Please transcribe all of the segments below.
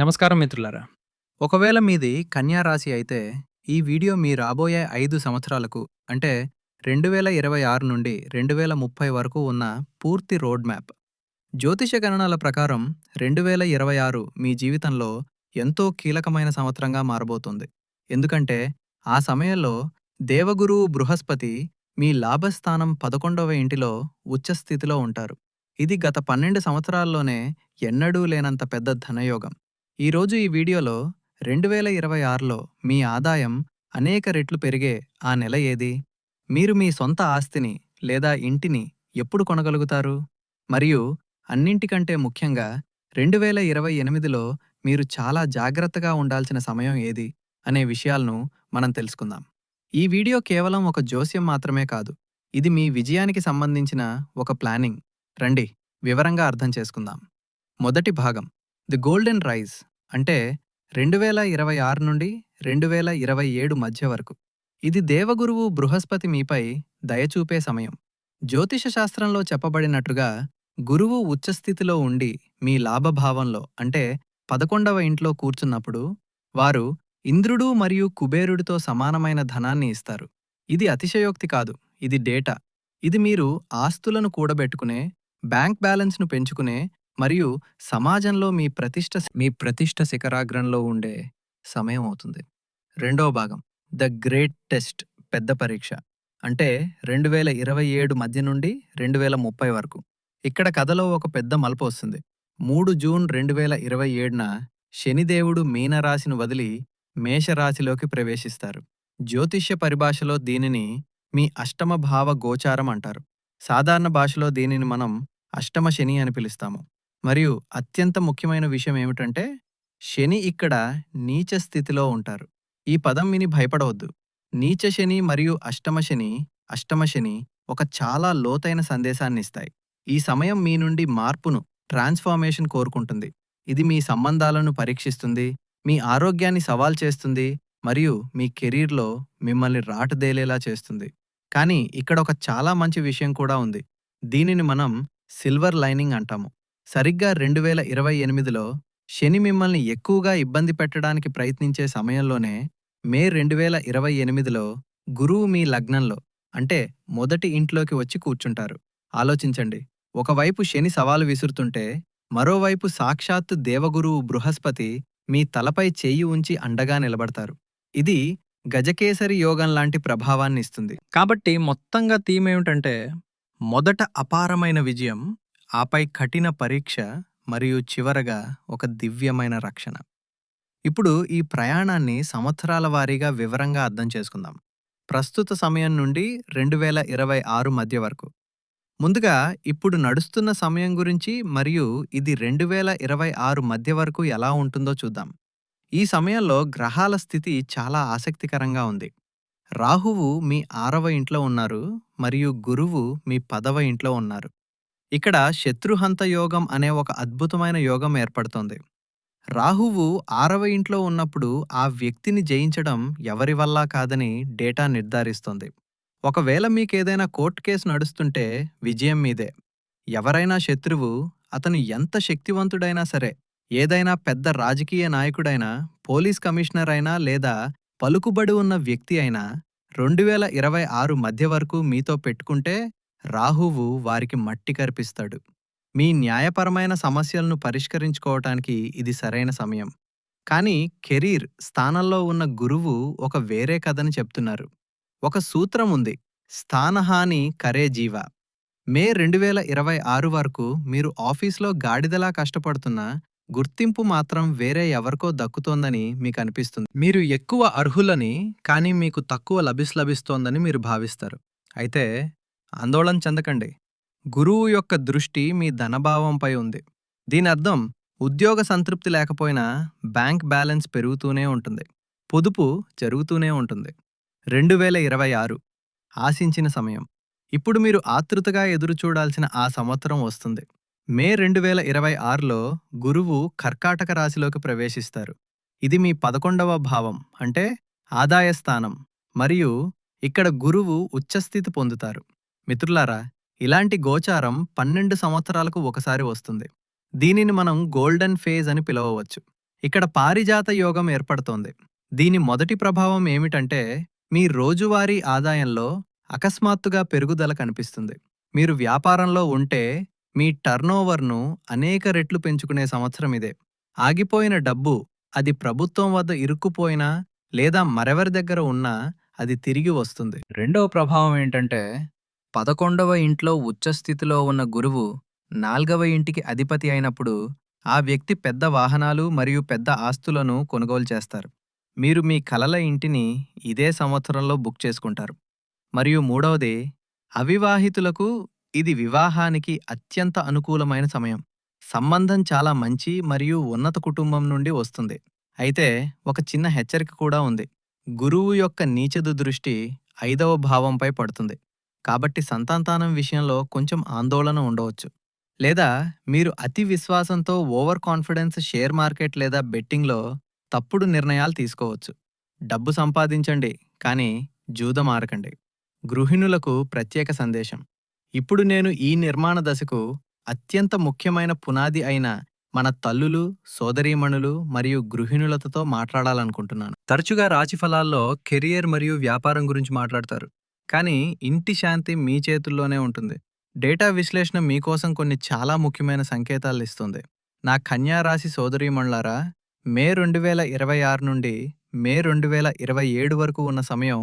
నమస్కారం మిత్రులారా. ఒకవేళ మీది కన్యా రాశి అయితే ఈ వీడియో మీ రాబోయే ఐదు సంవత్సరాలకు అంటే రెండు వేల ఇరవై ఆరు నుండి రెండు వేల ముప్పై వరకు ఉన్న పూర్తి రోడ్ మ్యాప్. జ్యోతిష గణనాల ప్రకారం రెండు వేల ఇరవై ఆరు మీ జీవితంలో ఎంతో కీలకమైన సంవత్సరంగా మారబోతుంది. ఎందుకంటే ఆ సమయంలో దేవగురువు బృహస్పతి మీ లాభస్థానం పదకొండవ ఇంటిలో ఉచ్చస్థితిలో ఉంటారు. ఇది గత పన్నెండు సంవత్సరాల్లోనే ఎన్నడూ లేనంత పెద్ద ధనయోగం. ఈరోజు ఈ వీడియోలో రెండు వేల ఇరవై ఆరులో మీ ఆదాయం అనేక రెట్లు పెరిగే ఆ నెల ఏది? మీరు మీ సొంత ఆస్తిని లేదా ఇంటిని ఎప్పుడు కొనగలుగుతారు? మరియు అన్నింటికంటే ముఖ్యంగా రెండు వేల ఇరవై ఎనిమిదిలో మీరు చాలా జాగ్రత్తగా ఉండాల్సిన సమయం ఏది? అనే విషయాలను మనం తెలుసుకుందాం. ఈ వీడియో కేవలం ఒక జోస్యం మాత్రమే కాదు ఇది మీ విజయానికి సంబంధించిన ఒక ప్లానింగ్. రండి వివరంగా అర్థం చేసుకుందాం. మొదటి భాగం ది గోల్డెన్ రైజ్. అంటే రెండు వేల ఇరవై ఆరు నుండి రెండు వేల ఇరవై ఏడు మధ్య వరకు. ఇది దేవగురువు బృహస్పతి మీపై దయచూపే సమయం. జ్యోతిష శాస్త్రంలో గురువు ఉచ్చస్థితిలో ఉండి మీ లాభభావంలో అంటే పదకొండవ ఇంట్లో కూర్చున్నప్పుడు వారు ఇంద్రుడు మరియు కుబేరుడితో సమానమైన ధనాన్ని ఇస్తారు. ఇది అతిశయోక్తి కాదు ఇది డేటా. ఇది మీరు ఆస్తులను కూడబెట్టుకునే బ్యాంక్ బ్యాలెన్స్ను పెంచుకునే మరియు సమాజంలో మీ ప్రతిష్ట మీ ప్రతిష్ట శిఖరాగ్రంలో ఉండే సమయం అవుతుంది. రెండో భాగం ద గ్రేట్ టెస్ట్ పెద్ద పరీక్ష. అంటే రెండు వేల ఇరవై ఏడు మధ్య నుండి రెండు వేల ముప్పై వరకు. ఇక్కడ కథలో ఒక పెద్ద మలుపు వస్తుంది. మూడు జూన్ రెండు వేల ఇరవై ఏడున శనిదేవుడు మీనరాశిని వదిలి మేషరాశిలోకి ప్రవేశిస్తారు. జ్యోతిష్య పరిభాషలో దీనిని మీ అష్టమ భావ గోచారం అంటారు. సాధారణ భాషలో దీనిని మనం అష్టమ శని అని పిలుస్తాము. మరియు అత్యంత ముఖ్యమైన విషయం ఏమిటంటే శని ఇక్కడ నీచ స్థితిలో ఉంటారు. ఈ పదం విని భయపడవద్దు. నీచ శని మరియు అష్టమ శని అష్టమ శని ఒక చాలా లోతైన సందేశాన్ని ఇస్తాయి ఈ సమయం మీ నుండి మార్పును ట్రాన్స్ఫార్మేషన్ కోరుకుంటుంది. ఇది మీ సంబంధాలను పరీక్షిస్తుంది మీ ఆరోగ్యాన్ని సవాల్ చేస్తుంది మరియు మీ కెరీర్లో మిమ్మల్ని రాటదేలేలా చేస్తుంది. కానీ ఇక్కడ ఒక చాలా మంచి విషయం కూడా ఉంది. దీనిని మనం సిల్వర్ లైనింగ్ అంటాము. సరిగ్గా రెండు వేల ఇరవై ఎనిమిదిలో శని మిమ్మల్ని ఎక్కువగా ఇబ్బంది పెట్టడానికి ప్రయత్నించే సమయంలోనే మే రెండు వేల ఇరవై ఎనిమిదిలో గురువు మీ లగ్నంలో అంటే మొదటి ఇంట్లోకి వచ్చి కూర్చుంటారు. ఆలోచించండి. ఒకవైపు శని సవాలు విసురుతుంటే మరోవైపు సాక్షాత్తు దేవగురువు బృహస్పతి మీ తలపై చెయ్యి ఉంచి అండగా నిలబడతారు. ఇది గజకేసరి యోగం లాంటి ప్రభావాన్ని ఇస్తుంది. కాబట్టి మొత్తంగా థీమ్ ఏమిటంటే మొదట అపారమైన విజయం ఆపై కఠిన పరీక్ష మరియు చివరగా ఒక దివ్యమైన రక్షణ. ఇప్పుడు ఈ ప్రయాణాన్ని సంవత్సరాల వారీగా వివరంగా అర్థం చేసుకుందాం. ప్రస్తుత సమయం నుండి రెండు వేల ఇరవై ఆరు మధ్య వరకు. ముందుగా ఇప్పుడు నడుస్తున్న సమయం గురించి మరియు ఇది రెండు వేల ఇరవై ఆరు మధ్య వరకు ఎలా ఉంటుందో చూద్దాం. ఈ సమయంలో గ్రహాల స్థితి చాలా ఆసక్తికరంగా ఉంది. రాహువు మీ ఆరవ ఇంట్లో ఉన్నారు మరియు గురువు మీ పదవ ఇంట్లో ఉన్నారు. ఇక్కడ శత్రుహంత యోగం అనే ఒక అద్భుతమైన యోగం ఏర్పడుతోంది. రాహువు ఆరవ ఇంట్లో ఉన్నప్పుడు ఆ వ్యక్తిని జయించడం ఎవరి వల్ల కాదని డేటా నిర్ధారిస్తోంది. ఒకవేళ మీకేదైనా కోర్టు కేసు నడుస్తుంటే విజయం మీదే. ఎవరైనా శత్రువు అతను ఎంత శక్తివంతుడైనా సరే ఏదైనా పెద్ద రాజకీయ నాయకుడైనా పోలీస్ కమిషనర్ అయినా లేదా పలుకుబడి ఉన్న వ్యక్తి అయినా రెండు వేల ఇరవై ఆరు మధ్య వరకు మీతో పెట్టుకుంటే రాహువు వారికి మట్టి కర్పిస్తాడు. మీ న్యాయపరమైన సమస్యలను పరిష్కరించుకోవటానికి ఇది సరైన సమయం. కానీ కెరీర్ స్థానంలో ఉన్న గురువు ఒక వేరే కథని చెప్తున్నారు. ఒక సూత్రం ఉంది స్థానహాని కరే జీవ మే రెండు వేల ఇరవై ఆరు వరకు మీరు ఆఫీస్లో గాడిదలా కష్టపడుతున్నా గుర్తింపు మాత్రం వేరే ఎవరికో దక్కుతోందని మీకు అనిపిస్తుంది. మీరు ఎక్కువ అర్హులని కానీ మీకు తక్కువ లభిస్ లభిస్తోందని మీరు భావిస్తారు. అయితే ఆందోళన చెందకండి. గురువు యొక్క దృష్టి మీ ధనభావంపై ఉంది. దీని అర్థం ఉద్యోగ సంతృప్తి లేకపోయినా బ్యాంక్ బ్యాలెన్స్ పెరుగుతూనే ఉంటుంది. పొదుపు జరుగుతూనే ఉంటుంది. రెండు వేల ఇరవై ఆరు. ఆశించిన సమయం. ఇప్పుడు మీరు ఆతృతగా ఎదురుచూడాల్సిన ఆ సంవత్సరం వస్తుంది. మే రెండు వేల ఇరవై ఆరులో గురువు కర్కాటక రాశిలోకి ప్రవేశిస్తారు. ఇది మీ పదకొండవ భావం అంటే ఆదాయ స్థానం మరియు ఇక్కడ గురువు ఉచ్చస్థితి పొందుతారు. మిత్రులారా ఇలాంటి గోచారం పన్నెండు సంవత్సరాలకు ఒకసారి వస్తుంది. దీనిని మనం గోల్డెన్ ఫేజ్ అని పిలవవచ్చు. ఇక్కడ పారిజాత యోగం ఏర్పడుతోంది. దీని మొదటి ప్రభావం ఏమిటంటే మీ రోజువారీ ఆదాయంలో అకస్మాత్తుగా పెరుగుదల కనిపిస్తుంది. మీరు వ్యాపారంలో ఉంటే మీ టర్నోవర్ను అనేక రెట్లు పెంచుకునే సంవత్సరం ఇదే. ఆగిపోయిన డబ్బు అది ప్రభుత్వం వద్ద ఇరుక్కుపోయినా లేదా మరెవరి దగ్గర ఉన్నా అది తిరిగి వస్తుంది. రెండవ ప్రభావం ఏంటంటే పదకొండవ ఇంట్లో ఉచ్చస్థితిలో ఉన్న గురువు నాల్గవ ఇంటికి అధిపతి అయినప్పుడు ఆ వ్యక్తి పెద్ద వాహనాలు మరియు పెద్ద ఆస్తులను కొనుగోలు చేస్తారు. మీరు మీ కలల ఇంటిని ఇదే సంవత్సరంలో బుక్ చేసుకుంటారు. మరియు మూడవది అవివాహితులకు ఇది వివాహానికి అత్యంత అనుకూలమైన సమయం. సంబంధం చాలా మంచి మరియు ఉన్నత కుటుంబం నుండి వస్తుంది. అయితే ఒక చిన్న హెచ్చరిక కూడా ఉంది. గురువు యొక్క నీచదు దృష్టి ఐదవ భావంపై పడుతుంది. కాబట్టి సంతాంతానం విషయంలో కొంచెం ఆందోళన ఉండవచ్చు. లేదా మీరు అతి విశ్వాసంతో ఓవర్ కాన్ఫిడెన్స్ షేర్ మార్కెట్ లేదా బెట్టింగ్లో తప్పుడు నిర్ణయాలు తీసుకోవచ్చు. డబ్బు సంపాదించండి కానీ జూదం ఆరకండి గృహిణులకు ప్రత్యేక సందేశం. ఇప్పుడు నేను ఈ నిర్మాణ దశకు అత్యంత ముఖ్యమైన పునాది అయిన మన తల్లులు సోదరీమణులు మరియు గృహిణులతో మాట్లాడాలనుకుంటున్నాను. తరచుగా రాశిఫలాల్లో కెరియర్ మరియు వ్యాపారం గురించి మాట్లాడతారు. కానీ ఇంటి శాంతి మీ చేతుల్లోనే ఉంటుంది. డేటా విశ్లేషణ మీకోసం కొన్ని చాలా ముఖ్యమైన సంకేతాలు ఇస్తుంది. నా కన్యా రాశి సోదరీమణులారా మే రెండు వేల ఇరవై ఆరు నుండి మే రెండు వేల ఇరవై ఏడు వరకు ఉన్న సమయం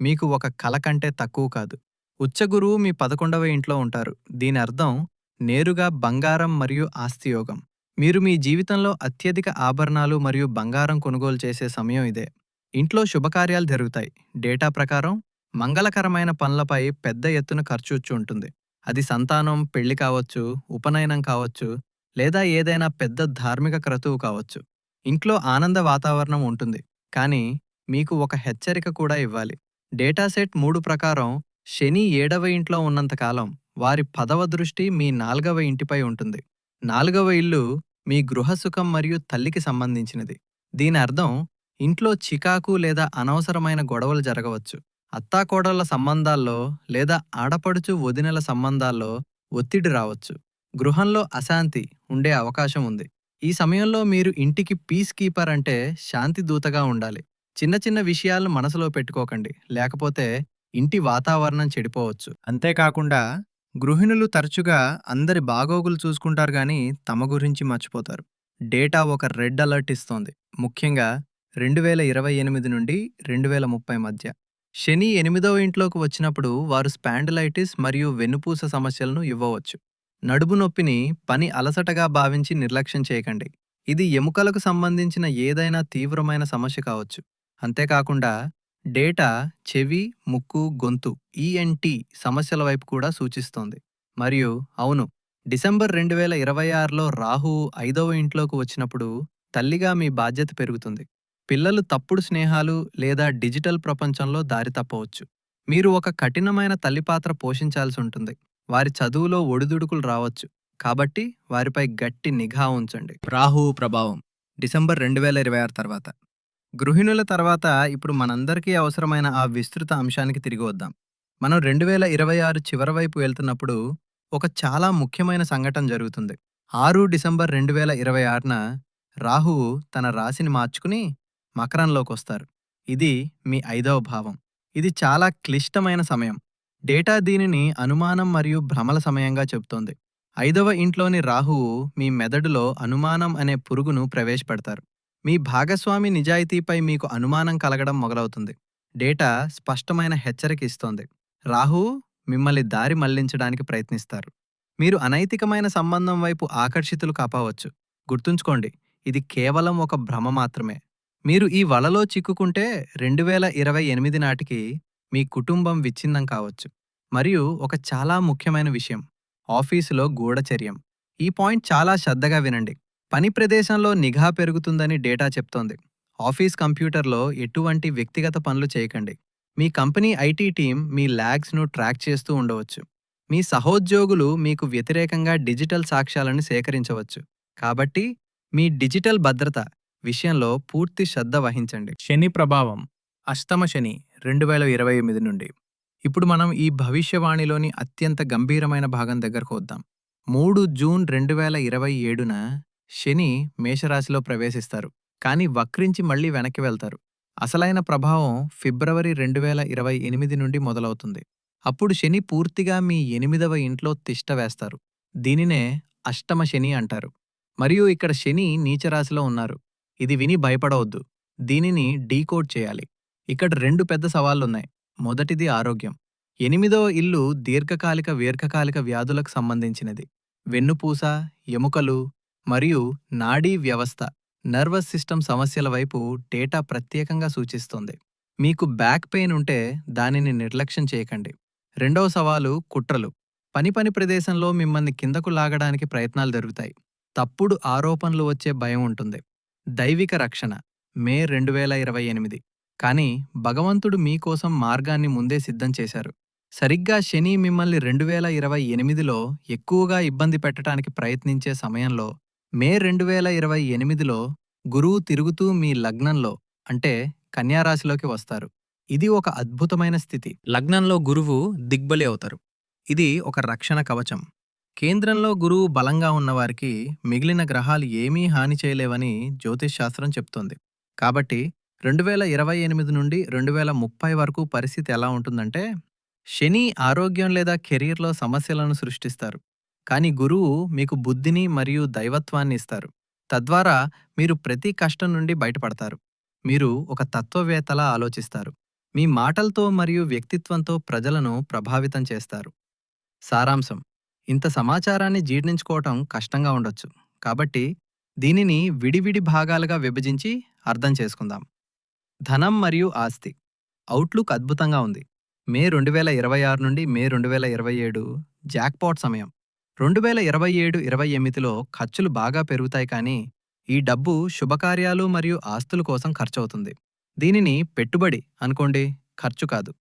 మీకు ఒక కల కంటే తక్కువ కాదు. ఉచ్చగురువు మీ పదకొండవ ఇంట్లో ఉంటారు. దీని అర్థం నేరుగా బంగారం మరియు ఆస్తియోగం మీరు మీ జీవితంలో అత్యధిక ఆభరణాలు మరియు బంగారం కొనుగోలు చేసే సమయం ఇదే. ఇంట్లో శుభకార్యాలు జరుగుతాయి. డేటా ప్రకారం మంగళకరమైన పనులపై పెద్ద ఎత్తున ఖర్చు ఉంటుంది. అది సంతానం పెళ్ళి కావచ్చు ఉపనయనం కావచ్చు లేదా ఏదైనా పెద్ద ధార్మిక క్రతువు కావచ్చు. ఇంట్లో ఆనంద వాతావరణం ఉంటుంది. కానీ మీకు ఒక హెచ్చరిక కూడా ఇవ్వాలి. డేటాసెట్ మూడు ప్రకారం శని ఏడవ ఇంట్లో ఉన్నంతకాలం వారి పదవ దృష్టి మీ నాల్గవ ఇంటిపై ఉంటుంది. నాలుగవ ఇల్లు మీ గృహసుఖం మరియు తల్లికి సంబంధించినది. దీని అర్థం ఇంట్లో చికాకు లేదా అనవసరమైన గొడవలు జరగవచ్చు. అత్తాకోడళ్ళ సంబంధాల్లో లేదా ఆడపడుచు వదినల సంబంధాల్లో ఒత్తిడి రావచ్చు. గృహంలో అశాంతి ఉండే అవకాశం ఉంది. ఈ సమయంలో మీరు ఇంటికి పీస్ కీపర్ అంటే శాంతి దూతగా ఉండాలి. చిన్న చిన్న విషయాలను మనసులో పెట్టుకోకండి. లేకపోతే ఇంటి వాతావరణం చెడిపోవచ్చు. అంతేకాకుండా గృహిణులు తరచుగా అందరి బాగోగులు చూసుకుంటారు గాని తమ గురించి మర్చిపోతారు. డేటా ఒక రెడ్ అలర్ట్ ఇస్తోంది. ముఖ్యంగా రెండు వేల ఇరవై ఎనిమిది నుండి రెండు వేల ముప్పై మధ్య. శని ఎనిమిదవ ఇంట్లోకి వచ్చినప్పుడు వారు స్పాండిలైటిస్ మరియు వెన్నుపూస సమస్యలను ఇవ్వవచ్చు. నడుము నొప్పిని పని అలసటగా భావించి నిర్లక్ష్యం చేయకండి. ఇది ఎముకలకు సంబంధించిన ఏదైనా తీవ్రమైన సమస్య కావచ్చు. అంతేకాకుండా డేటా చెవి ముక్కు గొంతు ఈఎన్టీ సమస్యల వైపు కూడా సూచిస్తోంది. మరియు అవును డిసెంబర్ రెండు వేల ఇరవై ఆరులో రాహు ఐదవ ఇంట్లోకి వచ్చినప్పుడు తల్లిగా మీ బాధ్యత పెరుగుతుంది. పిల్లలు తప్పుడు స్నేహాలు లేదా డిజిటల్ ప్రపంచంలో దారి తప్పవచ్చు. మీరు ఒక కఠినమైన తల్లి పాత్ర పోషించాల్సి ఉంటుంది. వారి చదువులో ఒడిదుడుకులు రావచ్చు. కాబట్టి వారిపై గట్టి నిఘా ఉంచండి. రాహువు ప్రభావం. డిసెంబర్ రెండు వేల ఇరవై ఆరు తర్వాత. గృహిణుల తర్వాత ఇప్పుడు మనందరికీ అవసరమైన ఆ విస్తృత అంశానికి తిరిగి వద్దాం. మనం రెండు వేల ఇరవై ఆరు చివరి వైపు వెళ్తున్నప్పుడు ఒక చాలా ముఖ్యమైన సంఘటన జరుగుతుంది. ఆరు డిసెంబర్ రెండు వేల ఇరవై ఆరున రాహువు తన రాశిని మార్చుకుని మకరంలోకి వస్తారు ఇది మీ ఐదవ భావం. ఇది చాలా క్లిష్టమైన సమయం. డేటా దీనిని అనుమానం మరియు భ్రమల సమయంగా చెబుతోంది. ఐదవ ఇంట్లోని రాహువు మీ మెదడులో అనుమానం అనే పురుగును ప్రవేశపెడతారు. మీ భాగస్వామి నిజాయితీపై మీకు అనుమానం కలగడం మొదలవుతుంది. డేటా స్పష్టమైన హెచ్చరిక ఇస్తోంది. రాహువు మిమ్మల్ని దారి మళ్ళించడానికి ప్రయత్నిస్తారు. మీరు అనైతికమైన సంబంధం వైపు ఆకర్షితులు కాపావచ్చు. గుర్తుంచుకోండి ఇది కేవలం ఒక భ్రమ మాత్రమే. మీరు ఈ వలలో చిక్కుకుంటే రెండు వేల ఇరవై ఎనిమిది నాటికి మీ కుటుంబం విచ్ఛిన్నం కావచ్చు. మరియు ఒక చాలా ముఖ్యమైన విషయం ఆఫీసులో గూఢచర్యం. ఈ పాయింట్ చాలా శ్రద్ధగా వినండి. పని ప్రదేశంలో నిఘా పెరుగుతుందని డేటా చెప్తోంది. ఆఫీస్ కంప్యూటర్లో ఎటువంటి వ్యక్తిగత పనులు చేయకండి. మీ కంపెనీ ఐటీ టీం మీ ల్యాగ్స్ను ట్రాక్ చేస్తూ ఉండవచ్చు. మీ సహోద్యోగులు మీకు వ్యతిరేకంగా డిజిటల్ సాక్ష్యాలను సేకరించవచ్చు. కాబట్టి మీ డిజిటల్ భద్రత విషయంలో పూర్తి శ్రద్ధ వహించండి. శని ప్రభావం. అష్టమ శని రెండు వేల ఇరవై ఎనిమిది నుండి. ఇప్పుడు మనం ఈ భవిష్యవాణిలోని అత్యంత గంభీరమైన భాగం దగ్గరకు వద్దాం. మూడు జూన్ రెండు వేల ఇరవై ఏడున శని మేషరాశిలో ప్రవేశిస్తారు. కానీ వక్రించి మళ్ళీ వెనక్కి వెళ్తారు. అసలైన ప్రభావం ఫిబ్రవరి రెండు వేల ఇరవై ఎనిమిది నుండి మొదలవుతుంది. అప్పుడు శని పూర్తిగా మీ ఎనిమిదవ ఇంట్లో తిష్ట వేస్తారు. దీనినే అష్టమ శని అంటారు. మరియు ఇక్కడ శని నీచరాశిలో ఉన్నారు. ఇది విని భయపడవద్దు. దీనిని డీకోడ్ చేయాలి. ఇక్కడ రెండు పెద్ద సవాళ్ళున్నాయి మొదటిది ఆరోగ్యం. ఎనిమిదో ఇల్లు దీర్ఘకాలిక దీర్ఘకాలిక వ్యాధులకు సంబంధించినది. వెన్నుపూస ఎముకలు మరియు నాడీ వ్యవస్థ నర్వస్ సిస్టమ్ సమస్యల వైపు డేటా ప్రత్యేకంగా సూచిస్తోంది. మీకు బ్యాక్ పెయిన్ ఉంటే దానిని నిర్లక్ష్యం చేయకండి. రెండవ సవాలు కుట్రలు. పని పని ప్రదేశంలో మిమ్మల్ని కిందకు లాగడానికి ప్రయత్నాలు జరుగుతాయి. తప్పుడు ఆరోపణలు వచ్చే భయం ఉంటుంది. దైవిక రక్షణ మే రెండు వేల ఇరవై ఎనిమిది. కానీ భగవంతుడు మీకోసం మార్గాన్ని ముందే సిద్ధం చేశారు. సరిగ్గా శని మిమ్మల్ని రెండు వేల ఇరవై ఎనిమిదిలో ఎక్కువగా ఇబ్బంది పెట్టడానికి ప్రయత్నించే సమయంలో మే రెండు వేల ఇరవై ఎనిమిదిలో గురువు తిరుగుతూ మీ లగ్నంలో అంటే కన్యారాశిలోకి వస్తారు. ఇది ఒక అద్భుతమైన స్థితి. లగ్నంలో గురువు దిగ్బలి అవుతారు. ఇది ఒక రక్షణ కవచం. కేంద్రంలో గురువు బలంగా ఉన్నవారికి మిగిలిన గ్రహాలు ఏమీ హాని చేయలేవని జ్యోతిష్ శాస్త్రం చెప్తోంది. కాబట్టి రెండు వేల ఇరవై ఎనిమిది నుండి రెండు వేల ముప్పై వరకు పరిస్థితి ఎలా ఉంటుందంటే శని ఆరోగ్యం లేదా కెరీర్లో సమస్యలను సృష్టిస్తారు. కానీ గురువు మీకు బుద్ధిని మరియు దైవత్వాన్ని ఇస్తారు. తద్వారా మీరు ప్రతి కష్టం నుండి బయటపడతారు. మీరు ఒక తత్వవేత్తలా ఆలోచిస్తారు. మీ మాటలతో మరియు వ్యక్తిత్వంతో ప్రజలను ప్రభావితం చేస్తారు. సారాంశం. ఇంత సమాచారాన్ని జీర్ణించుకోవటం కష్టంగా ఉండొచ్చు. కాబట్టి దీనిని విడివిడి భాగాలుగా విభజించి అర్థం చేసుకుందాం. ధనం మరియు ఆస్తి. అవుట్లుక్ అద్భుతంగా ఉంది. మే రెండు వేల ఇరవై ఆరు నుండి మే రెండు వేల ఇరవై ఏడు జాక్పాట్ సమయం. రెండు వేల ఇరవై ఏడు ఇరవై ఎనిమిదిలో ఖర్చులు బాగా పెరుగుతాయి కానీ ఈ డబ్బు శుభకార్యాలు మరియు ఆస్తుల కోసం ఖర్చవుతుంది. దీనిని పెట్టుబడి అనుకోండి ఖర్చు కాదు.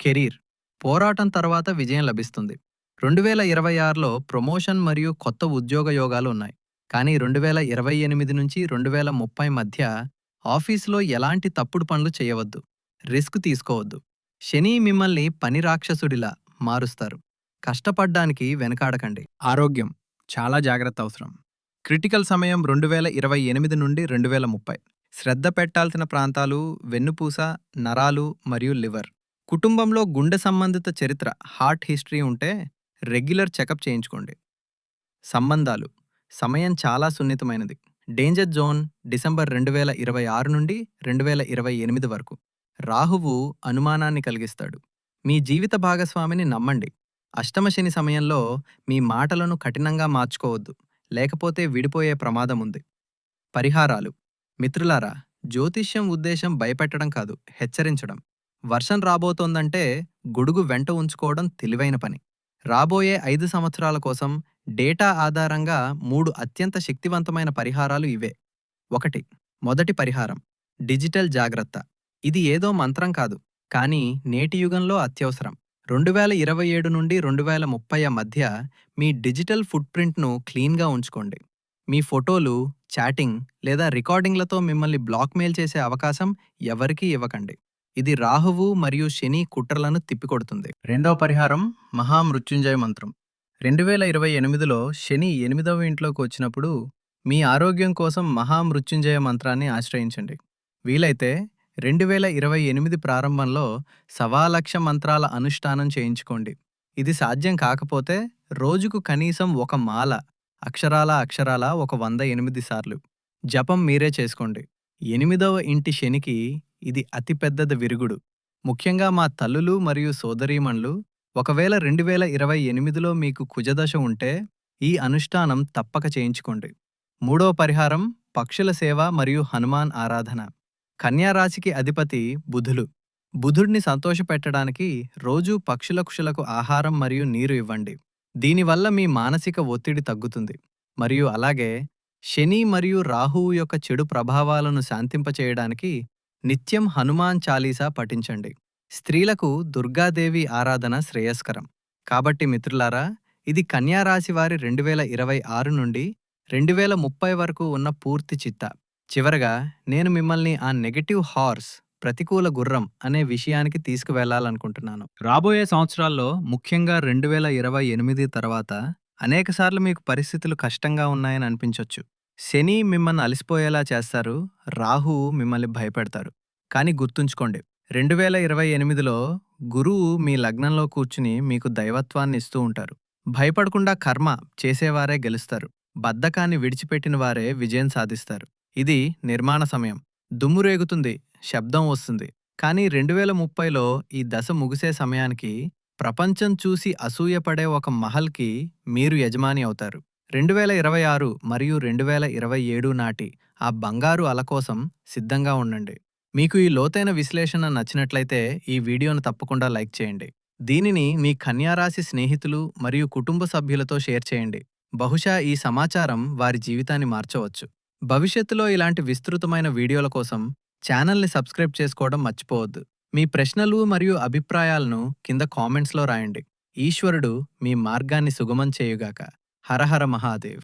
కెరీర్. పోరాటం తర్వాత విజయం లభిస్తుంది. రెండు వేల ఇరవై ఆరులో ప్రమోషన్ మరియు కొత్త ఉద్యోగ యోగాలు ఉన్నాయి. కానీ రెండు వేల ఇరవై ఎనిమిది నుంచి రెండు వేల ముప్పై మధ్య ఆఫీసులో ఎలాంటి తప్పుడు పనులు చేయవద్దు. రిస్క్ తీసుకోవద్దు. శని మిమ్మల్ని పని రాక్షసుడిలా మారుస్తారు. కష్టపడ్డానికి వెనకాడకండి. ఆరోగ్యం చాలా జాగ్రత్త అవసరం. క్రిటికల్ సమయం రెండు వేల ఇరవై ఎనిమిది నుండి రెండు వేల ముప్పై. శ్రద్ధ పెట్టాల్సిన ప్రాంతాలు వెన్నుపూస నరాలు మరియు లివర్. కుటుంబంలో గుండె సంబంధిత చరిత్ర హార్ట్ హిస్టరీ ఉంటే రెగ్యులర్ చెకప్ చేయించుకోండి. సంబంధాలు. సమయం చాలా సున్నితమైనది. డేంజర్ జోన్ డిసెంబర్ రెండు వేల ఇరవై ఆరు నుండి రెండు వేల ఇరవై ఎనిమిది వరకు. రాహువు అనుమానాన్ని కలిగిస్తాడు. మీ జీవిత భాగస్వామిని నమ్మండి. అష్టమ శని సమయంలో మీ మాటలను కఠినంగా మార్చుకోవద్దు. లేకపోతే విడిపోయే ప్రమాదం ఉంది. పరిహారాలు. మిత్రులారా జ్యోతిష్యం ఉద్దేశం భయపెట్టడం కాదు హెచ్చరించడం. వర్షం రాబోతోందంటే గొడుగు వెంట ఉంచుకోవడం తెలివైన పని. రాబోయే ఐదు సంవత్సరాల కోసం డేటా ఆధారంగా మూడు అత్యంత శక్తివంతమైన పరిహారాలు ఇవే. ఒకటి మొదటి పరిహారం డిజిటల్ జాగ్రత్త. ఇది ఏదో మంత్రం కాదు కానీ నేటి యుగంలో అత్యవసరం. రెండు వేల ఇరవై ఏడు నుండి రెండు వేల ముప్పై మధ్య మీ డిజిటల్ ఫుట్ ప్రింట్ను క్లీన్గా ఉంచుకోండి. మీ ఫోటోలు చాటింగ్ లేదా రికార్డింగ్లతో మిమ్మల్ని బ్లాక్మెయిల్ చేసే అవకాశం ఎవరికీ ఇవ్వకండి. ఇది రాహువు మరియు శని కుట్రలను తిప్పికొడుతుంది. రెండవ పరిహారం మహామృత్యుంజయ మంత్రం. రెండు వేల ఇరవై ఎనిమిదిలో శని ఎనిమిదవ ఇంట్లోకి వచ్చినప్పుడు మీ ఆరోగ్యం కోసం మహామృత్యుంజయ మంత్రాన్ని ఆశ్రయించండి. వీలైతే రెండు వేల ఇరవై ఎనిమిది ప్రారంభంలో సవాలక్ష మంత్రాల అనుష్ఠానం చేయించుకోండి. ఇది సాధ్యం కాకపోతే రోజుకు కనీసం ఒక మాల అక్షరాల అక్షరాల ఒక వంద ఎనిమిది సార్లు. జపం మీరే చేసుకోండి. ఎనిమిదవ ఇంటి శనికి ఇది అతిపెద్దది విరుగుడు. ముఖ్యంగా మా తల్లులు మరియు సోదరీమణులు ఒకవేళ రెండు వేల ఇరవై ఎనిమిదిలో మీకు కుజదశ ఉంటే ఈ అనుష్ఠానం తప్పక చేయించుకోండి. మూడో పరిహారం పక్షుల సేవ మరియు హనుమాన్ ఆరాధన. కన్యారాశికి అధిపతి బుధులు. బుధుడిని సంతోషపెట్టడానికి రోజూ పక్షులకుషులకు ఆహారం మరియు నీరు ఇవ్వండి. దీనివల్ల మీ మానసిక ఒత్తిడి తగ్గుతుంది. మరియు అలాగే శని మరియు రాహువు యొక్క చెడు ప్రభావాలను శాంతింపచేయడానికి నిత్యం హనుమాన్ చాలీసా పఠించండి. స్త్రీలకు దుర్గాదేవి ఆరాధన శ్రేయస్కరం. కాబట్టి మిత్రులారా ఇది కన్యారాశి వారి రెండు వేల ఇరవై ఆరు నుండి రెండు వేల ముప్పై వరకు ఉన్న పూర్తి చిత్త. చివరగా నేను మిమ్మల్ని ఆ నెగటివ్ హార్స్ ప్రతికూల గుర్రం అనే విషయానికి తీసుకువెళ్ళాలనుకుంటున్నాను. రాబోయే సంవత్సరాల్లో ముఖ్యంగా రెండు వేల ఇరవై ఎనిమిది తర్వాత అనేకసార్లు మీకు పరిస్థితులు కష్టంగా ఉన్నాయని అనిపించొచ్చు. శని మిమ్మల్ని అలసిపోయేలా చేస్తారు రాహు మిమ్మల్ని భయపెడతారు. కానీ గుర్తుంచుకోండి రెండు వేల ఇరవై ఎనిమిదిలో గురువు మీ లగ్నంలో కూర్చుని మీకు దైవత్వాన్ని ఇస్తూ ఉంటారు. భయపడకుండా కర్మ చేసేవారే గెలుస్తారు. బద్ధకాన్ని విడిచిపెట్టిన వారే విజయం సాధిస్తారు. ఇది నిర్మాణ సమయం. దుమ్ము రేగుతుంది శబ్దం వస్తుంది. కానీ రెండు వేల ముప్పైలో ఈ దశ ముగిసే సమయానికి ప్రపంచం చూసి అసూయపడే ఒక మహల్కి మీరు యజమాని అవుతారు. రెండు వేల ఇరవై ఆరు మరియు రెండు వేల ఇరవై ఏడు నాటి ఆ బంగారు అల కోసం సిద్ధంగా ఉండండి. మీకు ఈ లోతైన విశ్లేషణ నచ్చినట్లయితే ఈ వీడియోను తప్పకుండా లైక్ చేయండి. దీనిని మీ కన్యారాశి స్నేహితులు మరియు కుటుంబ సభ్యులతో షేర్ చేయండి. బహుశా ఈ సమాచారం వారి జీవితాన్ని మార్చవచ్చు. భవిష్యత్తులో ఇలాంటి విస్తృతమైన వీడియోల కోసం ఛానల్ని సబ్స్క్రైబ్ చేసుకోవడం మర్చిపోవద్దు. మీ ప్రశ్నలు మరియు అభిప్రాయాలను కింద కామెంట్స్లో రాయండి. ఈశ్వరుడు మీ మార్గాన్ని సుగమం చేయుగాక. హరహర మహాదేవ్